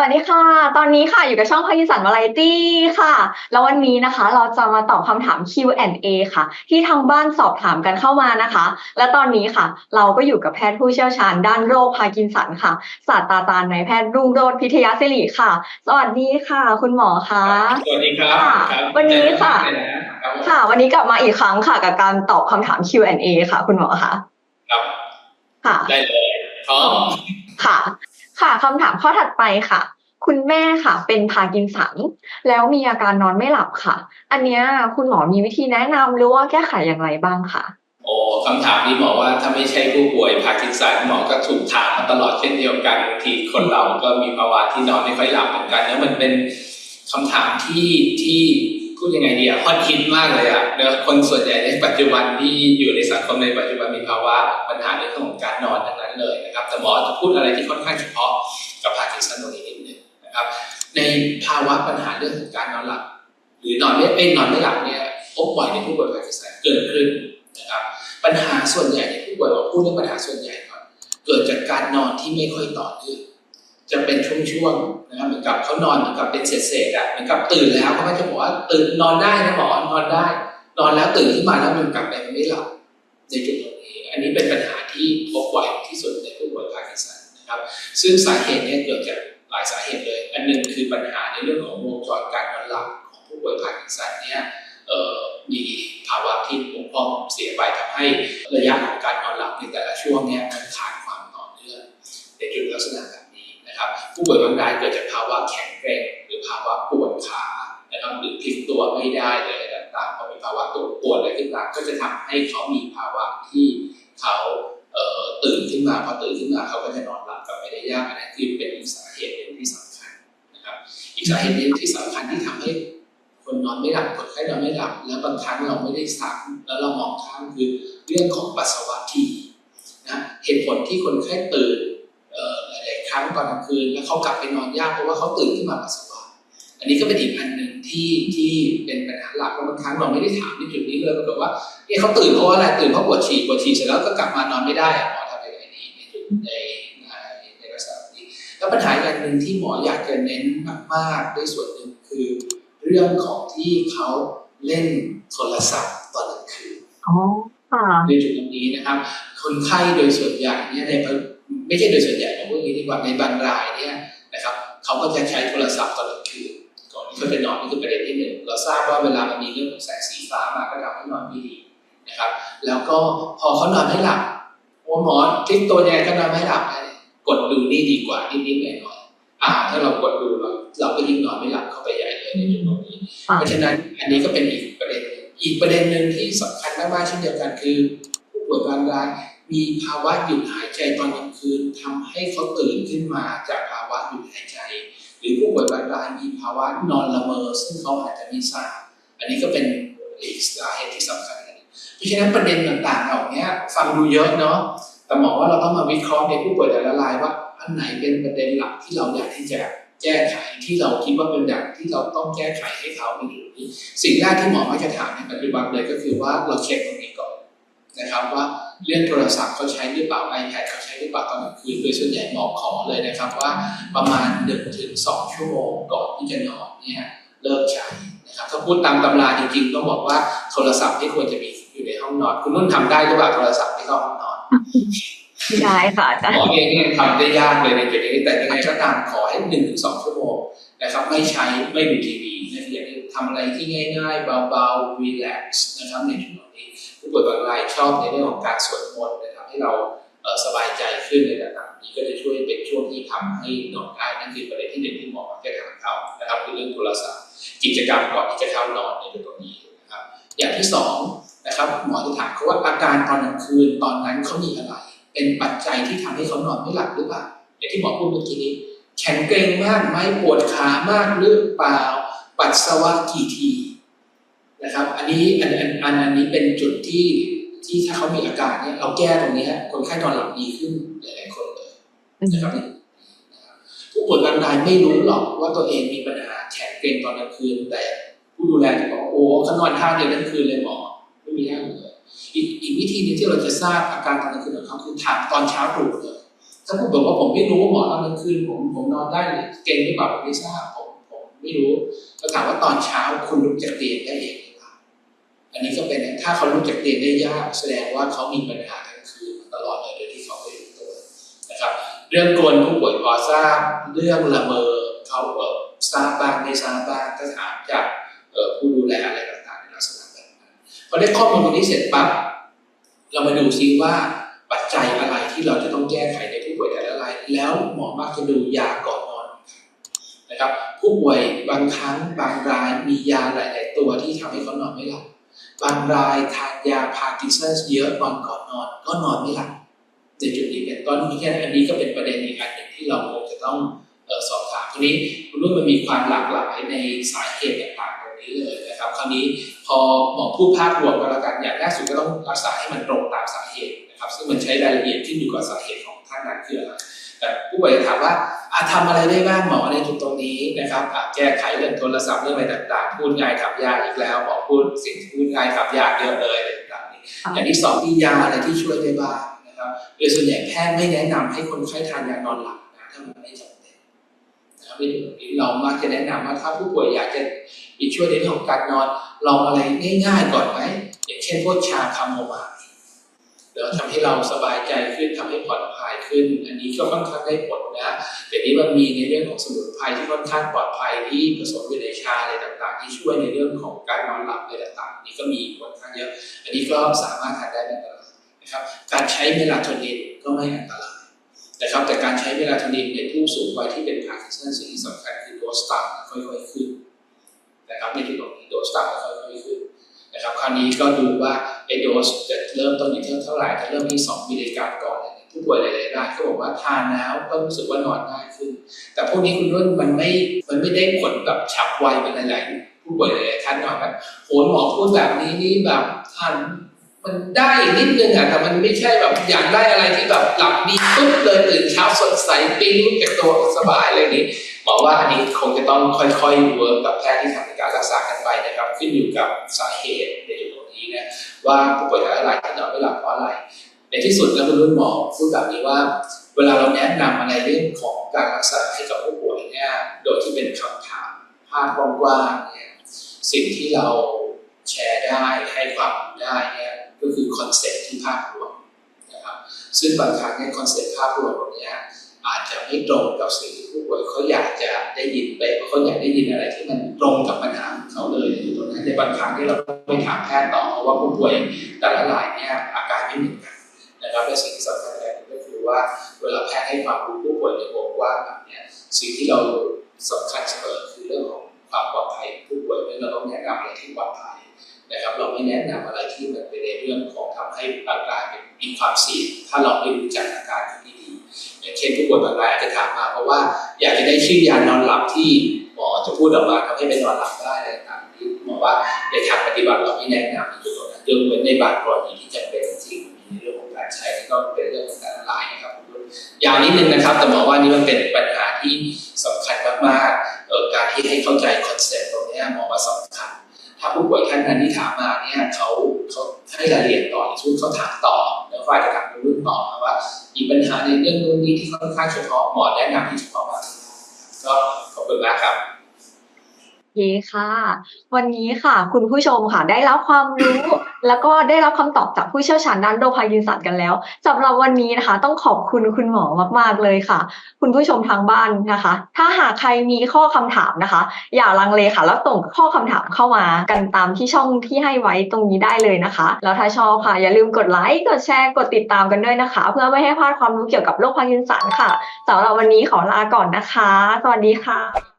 วัสดีค่ะ ตอนนี้ค่ะอยู่กับช่องพายิสันวาไรตี้ค่ะ แล้ววันนี้นะคะ เราจะมาตอบคำถาม Q&A ค่ะ ที่ทางบ้านสอบถามกันเข้ามานะคะ และตอนนี้ค่ะ เราก็อยู่กับแพทย์ผู้เชี่ยวชาญด้านโรคพาร์กินสันค่ะ ศาสตราจารย์นายแพทย์รุ่งโรจน์พิทยาศิริค่ะ สวัสดีค่ะ คุณหมอคะสวัสดีครับค่ะครับวันนี้ค่ะได้นะครับค่ะ วันนี้กลับมาอีกครั้งค่ะ กับการตอบคำถาม Q&A ค่ะ คุณหมอคะครับค่ะได้เลยพร้อมค่ะ ค่ะคำถามข้อถัดไปค่ะ คุณแม่ค่ะ เป็นพากินสัน แล้วมีอาการนอนไม่หลับค่ะ อันเนี้ยคุณหมอมีวิธีแนะนำหรือว่าแก้ไขอย่างไรบ้างค่ะโอ้คำถามนี้บอว่าถ้าไม่ใช่ผู้ป่วยพาร์กินสันหมอก็ถูกถามมาตลอดเช่นเดียวกันบางทีคนเราก็มีภาวะที่นอนไม่ค่อยหลับเหมือนกันแล้วมันเป็นคำถามที่ที่ พูดยังไงดีอะฮอตฮิตมากเลยอะเนอะคนส่วนใหญ่ในปัจจุบันที่อยู่ในสังคมในปัจจุบันมีภาวะปัญหาเรื่องของการนอนทั้งนั้นเลยนะครับ แต่หมอจะพูดอะไรที่ค่อนข้างเฉพาะกับพาร์กินสันตรงนี้นิดนึงนะครับ ในภาวะปัญหาเรื่องของการนอนหลับ หรือนอนไม่เอ้ยนอนไม่หลับเนี่ยพบบ่อยในผู้ป่วยพาร์กินสันเกิดขึ้นนะครับปัญหาส่วนใหญ่ในผู้ป่วยเราพูดเรื่องปัญหาส่วนใหญ่ก่อนเกิดจากการนอนที่ไม่ค่อยต่อเนื่อง จะเป็นช่วงๆนะครับเหมือนกับเขานอนเหมือนกับเป็นเศษๆอะเหมือนกับตื่นแล้วเขาก็จะบอกว่าตื่นนอนได้นะหมอนอนได้ นอนแล้วตื่นขึ้นมาแล้วมันกลับไปมันไม่หลับในจุดตรงนี้ อันนี้เป็นปัญหาที่พบบ่อยที่สุดในผู้ป่วยพาร์กินสันนะครับ ซึ่งสาเหตุเนี่ยเกิดจากหลายสาเหตุเลย อันหนึงคือปัญหาในเรื่องของวงจรการนอนหลับของผู้ป่วยพาร์กินสันเนี่ยมีภาวะที่บกพร่องเสียไปทำให้ระยะของการนอนหลับในแต่ละช่วงเนี่ยมันขาดความต่อเนื่องในจุดลักษณะ นะครับ ผู้ป่วยบางรายเกิดจากภาวะแข็งเกร็งหรือภาวะปวดขานะครับหรือพลิกตัวไม่ได้เลยต่างๆพอมีภาวะตัวปวดอะไรขึ้นมาก็จะทำให้เขามีภาวะที่เขาเตื่นขึ้นมาพอตื่นขึ้นมาเขาก็จะนอนหลับกับไปได้ยากอันนั้นคือเป็นอีกสาเหตุหนึ่งที่สำคัญนะครับ อีกสาเหตุหนึ่งที่สำคัญที่ทำให้คนนอนไม่หลับคนไข้นอนไม่หลับ แล้วบางครั้งเราไม่ได้สักแล้วเรามองข้ามคือเรื่องของปัสสาวะทีนะเหตุผลที่คนไข้ตื่น ครั้งตอนกลางคืนแล้วเขากลับไปนอนยากเพราะว่าเขาตื่นขึ้นมาปัสสาวะอันนี้ก็เป็นอีกอันหนึ่งที่ที่เป็นปัญหาหลักเพราะบางครั้งเราไม่ได้ถามในจุดนี้เลยปรากฏว่าเนี่ยเขาตื่นเพราะว่าอะไรตื่นเพราะปวดฉี่ปวดฉี่เสร็จแล้วก็กลับมานอนไม่ได้อะหมอทำยังไงดีในจุดในในในลักษณะนี้แล้วปัญหาอีกอันหนึ่งที่หมออยากจะเน้นมากๆด้วยส่วนหนึ่งคือ เรื่องของที่เขาเล่นโทรศัพท์ตอนกลางคืนอ๋อค่ะในจุดตรงนี้นะครับ คนไข้โดยส่วนใหญ่เนี่ยใน ไม่ใช่โดยส่วนใหญ่ผมพูดอย่างนี้ดีกว่าในบางรายเนี่ยนะครับเขาก็จะใช้โทรศัพท์ตอนกลางคืนก่อนที่เขาจะนอนนี่คือประเด็นที่หนึ่งเราทราบว่าเวลามันมีเรื่องของแสงสีฟ้ามาก็ทำให้นอนไม่ดีนะครับ แล้วก็พอเขานอนไม่หลับโอ้หมอพลิกตัวยังก็นอนไม่หลับกดดูนี่ดีกว่านิดๆหน่อยๆอ่า ถ้าเรากดดูเราเราก็ยิ่งนอนไม่หลับเข้าไปใหญ่เลยในจุดตรงนี้ เพราะฉะนั้นอันนี้ก็เป็นอีกประเด็นอีกประเด็นหนึ่งที่สำคัญมากๆเช่นเดียวกันคือ ป่วยบางรายมีภาวะหยุดหายใจตอนกลางคืนทำให้เขาตื่นขึ้นมาจากภาวะหยุดหายใจ หรือผู้ป่วยบางรายมีภาวะนอนละเมอซึ่งเขาอาจจะไม่ทราบอันนี้ก็เป็นอีกสาเหตุที่สำคัญเพราะฉะนั้นประเด็นต่างๆเหล่านี้ฟังดูเยอะเนาะแต่หมอว่าเราต้องมาวิเคราะห์ในผู้ป่วยแต่ละรายว่าอันไหนเป็นประเด็นหลักที่เราอยากที่จะแก้ไขที่เราคิดว่าเป็นอย่างที่เราต้องแก้ไขให้เขาในจุดนี้ สิ่งแรกที่หมอมักจะถามในปัจจุบันเลยก็คือว่าเราเช็คตรง นี้ก่อนนะครับว่าเรื่องโทรศัพท์เขาใช้หรือเปล่า iPad เขาใช้หรือเปล่าตอนกลางคืนโดยส่วนใหญ่หมอขอเลยนะครับว่าประมาณ1ถึง2ชั่วโมงก่อนที่จะนอนเนี่ยเลิกใช้นะครับถ้าพูดตามตำราจริงๆต้องบอกว่าโทรศัพท์ที่ควรจะมีอยู่ในห้องนอน คุณนุ่นทำได้หรือเปล่าโทรศัพท์ที่เข้าห้องนอนได้ค่ะอาจารหมอย์เองเนี่ยทำได้ยากเลยในจุดนี้แต่ยังไงก็ตามขอให้หนึ่งถึงสองชั่วโมงนะครับไม่ใช้ไม่ดูทีวีนะครับอย่างนี้ทำอะไรที่ง่ายๆเบาๆ relax นะครับในจุดนี้ ผู้ป่วยบางรายชอบในเรื่องของการสวดมนต์นะครับให้เราสบายใจขึ้นในระดับนี้ก็จะช่วยเป็นช่วงที่ทำให้นอนได้นั่นคือประเด็นที่หนึ่งที่หมอมักจะถามเขานะครับคือเรื่องโทรศัพท์กิจกรรมก่อนที่จะเข้านอนในตรงนี้นะครับอย่างที่สองนะครับหมอจะถามเขาว่าอาการตอนกลางคืนตอนนั้นเขามีอะไร เป็นปัจจัยที่ทำให้เขานอนไม่หลับหรือเปล่าอย่างที่หมอพูดเมื่อกี้นี้แข็งเกร็งมากไหมปวดขามากหรือเปล่า ปัสสาวะกี่ที นะครับ อันนี้อันอันอันอันนี้เป็นจุดที่ที่ถ้าเขามีอาการเนี่ยเราแก้ตรงนี้คนไข้นอนหลับดีขึ้นหลายๆคนเลยนะครับผู้ป่วยบางรายไม่รู้หรอกว่าตัวเองมีปัญหาแข็งเกร็งตอนกลางคืน แต่ผู้ดูแลจะบอกโอ้เขานอนท่าเดียวทั้งคืนเลยหมอไม่มีท่าอื่นเลยอีกอีกวิธีหนึงที่เราจะทราบอาการตอนกลางคืนของเขาคือถามตอนเช้าตรู่เลยถ้าคุณบอกว่าผมไม่รู้หมอนอนกลางคืนผมผมนอนได้หรือเก่งหรือเปล่าผมไม่ทราบผมผมไม่รู้ก็ถามว่าตอนเช้าคุณลุกจากเตียงได้เองหรื อันนี้ก็เป็นถ้าเขาลุกจากเตียงได้ยากแสดงว่าเขามีปัญหากลางคืนตลอดเลยโดยที่เขาไม่รู้ตัวนะครับเรื่องกลผู้ป่วยพอทราบเรื่องละเมอเขาเออทราบบ้างไม่ทราบบ้างก็ถามจากผู้ดูแลอะไรต่างๆในลักษณะแบบนั้นพอได้ข้อมูลตรงนี้เสร็จปั๊บเรามาดูซิว่าปัจจัยอะไรที่เราจะต้องแก้ไขในผู้ป่วยแต่ละรายแล้วหมอมักจะดูยาก่อนนอนนะครับ ผู้ป่วยบางครั้งบางรายมียาหลาย ๆ ตัวที่ทำให้เขานอนไม่หลับ บางรายทานยาพาร์กินสันเยอะตอนก่อนนอนก็นอนไม่หลับในจุดนี้เป็นต้นนี้แค่อันนี้ก็เป็นประเด็นอีกอันหนึ่งที่เราคงจะต้องออสอบถามคราวนี้คุณรุ่นมันมีความหลากหลายในสาเหตุต่างๆตรงนี้เลยนะครับคราวนี้พอหมอพูดภาพรวมก็แล้วกันอย่างแรกสุดก็ต้องรักษาให้มันตรงตามสาเหตุนะครับ ซึ่งมันใช้รายละเอียดขึ้นอยู่กับสาเหตุของท่านนั้นคืออะไรแต่ผู้ป่วยถามว่า อาทำอะไรได้บ้างหมอในจุดตรงนี้นะครับอะแก้ไขเรื่องโทรศัพท์เรื่องอะไรต่าง ๆ พูดง่ายขับยากอีกแล้วหมอพูดสิ่งที่พูดง่ายขับยากเยอะเลยอะไรต่างๆนี่อย่างที่สองมียาอะไรที่ช่วยได้บ้างนะครับโดยส่วนใหญ่แพทย์ไม่แนะนำให้คนไข้ทานยานอนหลับนะถ้ามันไม่จำเป็นนะครับไม่ถึงนี้เรามักจะแนะนำว่าถ้าผู้ป่วยอยากจะมีช่วยในเรื่องของการนอนลองอะไรง่าย ๆ ก่อนไหมอย่างเช่นพวกชาคาโมไมล์ เดี๋ยวทำให้เราสบายใจขึ้นทำให้ผ่อนคลายขึ้น อันนี้ก็ค่อนข้างได้ผลนะแต่นี้มันมีในเรื่องของสมุนไพรที่ค่อนข้างปลอดภัยที่ผสมอยู่ในชาอะไรต่าง ๆ ที่ช่วยในเรื่องของการนอนหลับอะไรต่างๆนี้ก็มีค่อนข้างเยอะอันนี้ก็สามารถทานได้เป็นไรนะครับการใช้เมลาโทนินก็ไม่อันตรายนะครับแต่การใช้เมลาโทนินในผู้สูงวัยที่เป็นพาร์กินสันสิ่งที่สำคัญคือโดสต่ำค่อยๆขึ้นนะครับในที่ตรงนี้โดสต่ำค่อยๆขึ้นนะครับคราวนี้ก็ดูว่า ไอโดสจะเริ่มต้นอยู่ที่เท่าไหร่ถ้าเริ่มที่ 2 มิลลิกรัมก่อนเนี่ยผู้ป่วยหลายๆรายก็บอกว่าทานแล้วก็รู้สึกว่านอนง่ายขึ้น แต่พวกนี้คุณนุ่นมันไม่ มันไม่ได้ผลแบบฉับไวเป็นหลายๆผู้ป่วยหลายๆท่านนอนแบบโหหมอพูดแบบนี้นี่แบบทานมันได้นิดนึงอะแต่มันไม่ใช่แบบอยากได้อะไรที่แบบหลับดีปุ๊บเลยตื่นเช้าสดใสปิ้งลุกจากตัวสบายอะไรอย่างนี้หมอว่าอันนี้คงจะต้องค่อยๆเวิร์กกับแพทย์ที่ทำในการรักษากันไปนะครับ ขึ้นอยู่กับสาเหตุในจุด ตรงนี้นะว่าผู้ป่วยหลายรายที่นอนไม่หลับเพราะอะไร ในที่สุดแล้วคุณรุ่นหมอพูดแบบนี้ว่า เวลาเราแนะนำอะไรเรื่องของการรักษาให้กับผู้ป่วยเนี่ยโดยที่เป็นคำถามภาพกว้างๆเนี่ยสิ่งที่เราแชร์ได้ให้ความรู้ได้เนี่ยก็คือคอนเซ็ปต์ที่ภาพรวมนะครับซึ่งบางครั้งเนี่ยคอนเซ็ปต์ภาพรวมตรงเนี้ย อาจจะไม่ตรงกับสิ่งที่ผู้ป่วยเขาอยากจะได้ยินไปเขาอยากได้ยินอะไรที่มันตรงกับปัญหาของเขาเลยในตรงนั้นในบางครั้งที่เราไปถามแพทย์ต่อเพราะว่าผู้ป่วยแต่ละรายเนี่ยอาการไม่เหมือนกันนะครับและสิ่งที่สำคัญอย่างหนึ่งก็คือว่าเวลาแพทย์ให้ความรู้ผู้ป่วยในวงกว้างแบบเนี้ยสิ่งที่เราสำคัญเสมอคือเรื่องของความปลอดภัยผู้ป่วยเพราะฉะนั้นเราต้องแนะนำอะไรที่ปลอดภัยนะครับเราไม่แนะนำอะไรที่มันเป็นในเรื่องของทำให้อาการเป็นมีความเสี่ยงถ้าเราไม่รู้จักอาการ อย่างเช่นผู้ป่วยบางรายอาจจะถามมาเพราะว่าอยากจะได้ชื่อยานอนหลับที่หมอจะพูดออกมาทำให้เป็นนอนหลับได้อะไรต่างๆที่หมอว่าในทางปฏิบัติเราไม่แนะนำในจุดตรงนั้นยกเว้นในบางกรณีที่จำเป็นจริงในเรื่องของการใช้ก็เป็นเรื่องของการละลายนะครับยาวนิดนึงนะครับ แต่หมอว่านี่มันเป็นปัญหาที่สำคัญมากๆการที่ให้เข้าใจคอนเซ็ปต์ตรงนี้หมอว่าสำคัญถ้าผู้ป่วยท่านนั้นที่ถามมาเนี่ยเขาเขาให้รายละเอียดต่อสมมติเขาถามต่อ แล้วฝ่ายจะถามรุ่นต่อว่ามีปัญหาในเรื่องนู้นนี้ที่ค่อนข้างเฉพาะหมอแนะนำที่เฉพาะมากก็ขอบคุณมากครับเคค่ะ วันนี้ค่ะ คุณผู้ชมค่ะได้รับความรู้ แล้วก็ได้รับคำตอบจากผู้เชี่ยวชาญด้านโรคพาร์กินสันกันแล้วสำหรับวันนี้นะคะ ต้องขอบคุณคุณหมอมากๆเลยค่ะ คุณผู้ชมทางบ้านนะคะ ถ้าหากใครมีข้อคำถามนะคะ อย่าลังเลค่ะ แล้วส่งข้อคำถามเข้ามากันตามที่ช่องที่ให้ไว้ตรงนี้ได้เลยนะคะ แล้วถ้าชอบค่ะ อย่าลืมกดไลค์กดแชร์กดติดตามกันด้วยนะคะ เพื่อไม่ให้พลาดความรู้เกี่ยวกับโรคพาร์กินสันค่ะสำหรับวันนี้ขอลาก่อนนะคะ สวัสดีค่ะ